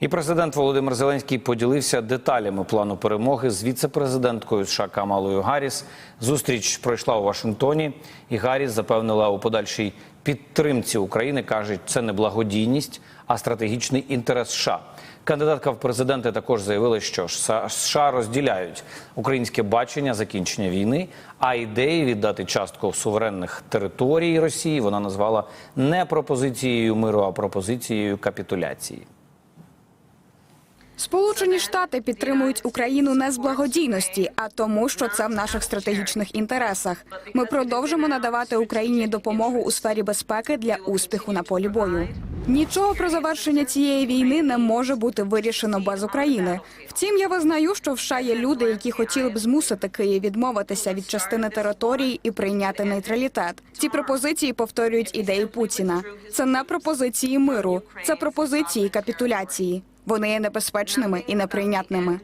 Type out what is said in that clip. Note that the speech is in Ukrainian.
І президент Володимир Зеленський поділився деталями плану перемоги з віце-президенткою США Камалою Гарріс. Зустріч пройшла у Вашингтоні, і Гарріс запевнила у подальшій підтримці України. каже, це не благодійність, а стратегічний інтерес США. Кандидатка в президенти також заявила, що США розділяють українське бачення закінчення війни, а ідеї віддати частку суверенних територій Росії вона назвала не пропозицією миру, а пропозицією капітуляції. Сполучені Штати підтримують Україну не з благодійності, а тому, що це в наших стратегічних інтересах. Ми продовжимо надавати Україні допомогу у сфері безпеки для успіху на полі бою. Нічого про завершення цієї війни не може бути вирішено без України. Втім, я визнаю, що в США є люди, які хотіли б змусити Київ відмовитися від частини території і прийняти нейтралітет. Ці пропозиції повторюють ідеї Путіна. Це не пропозиції миру, це пропозиції капітуляції. Вони є небезпечними і неприйнятними.